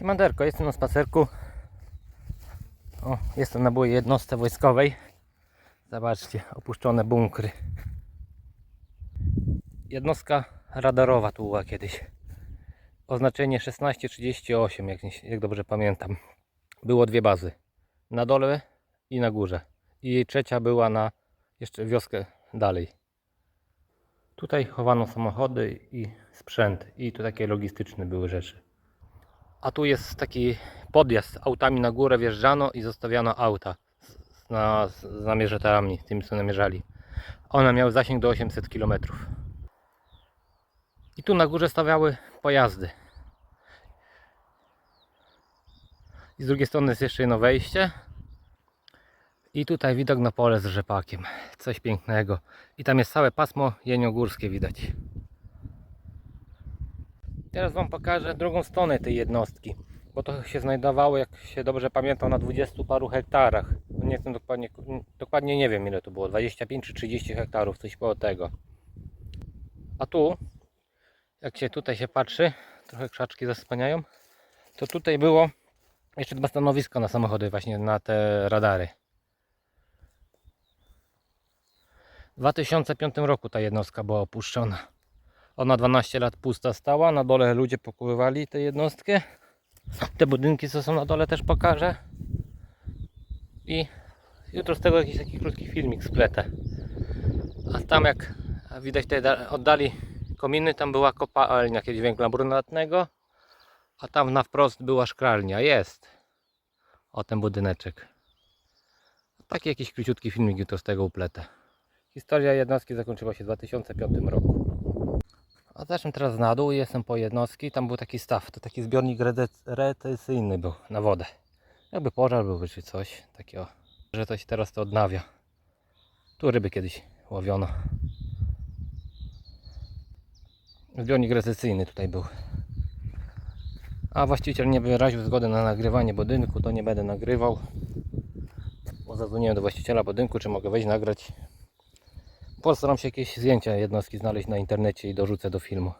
Siemanderko, jestem na spacerku. O, jestem na byłej jednostce wojskowej. Zobaczcie, opuszczone bunkry. Jednostka radarowa tu była kiedyś. Oznaczenie 1638, jak, jak dobrze pamiętam. Było dwie bazy. Na dole i na górze. I trzecia była na jeszcze wioskę dalej. Tutaj chowano samochody i sprzęt. I tu takie logistyczne były rzeczy. A tu jest taki podjazd. Autami na górę wjeżdżano i zostawiano auta z, na, z namierzatorami, tymi co namierzali. One miały zasięg do 800 km. I tu na górze stawiały pojazdy. I z drugiej strony jest jeszcze jedno wejście. I tutaj widok na pole z rzepakiem. Coś pięknego. I tam jest całe pasmo jeniogórskie widać. Teraz Wam pokażę drugą stronę tej jednostki. Bo to się znajdowało, jak się dobrze pamiętam, na 20 paru hektarach. Nie jestem dokładnie, dokładnie nie wiem ile to było. 25 czy 30 hektarów, coś koło tego. A tu, jak się tutaj się patrzy, trochę krzaczki zasłaniają, to tutaj było jeszcze dwa stanowiska na samochody, właśnie na te radary. W 2005 roku ta jednostka była opuszczona. Ona 12 lat pusta stała, na dole ludzie pokupywali tę jednostkę. Te budynki co są na dole też pokażę. I jutro z tego jakiś taki krótki filmik spletę. A tam jak widać tutaj da- oddali kominy, tam była kopalnia kiedyś węgla brunatnego. A tam na wprost była szklarnia. Jest. O ten budyneczek. Taki jakiś króciutki filmik jutro z tego upletę. Historia jednostki zakończyła się w 2005 roku. A zacznę teraz na dół jestem po jednostki. Tam był taki staw, to taki zbiornik retencyjny był na wodę. Jakby pożar byłby czy coś takiego, że to się teraz to odnawia. Tu ryby kiedyś łowiono. Zbiornik retencyjny tutaj był. A właściciel nie wyraził zgody na nagrywanie budynku, to nie będę nagrywał. Bo zadzwoniłem do właściciela budynku, czy mogę wejść nagrać Postaram się jakieś zdjęcia jednostki znaleźć na internecie i dorzucę do filmu.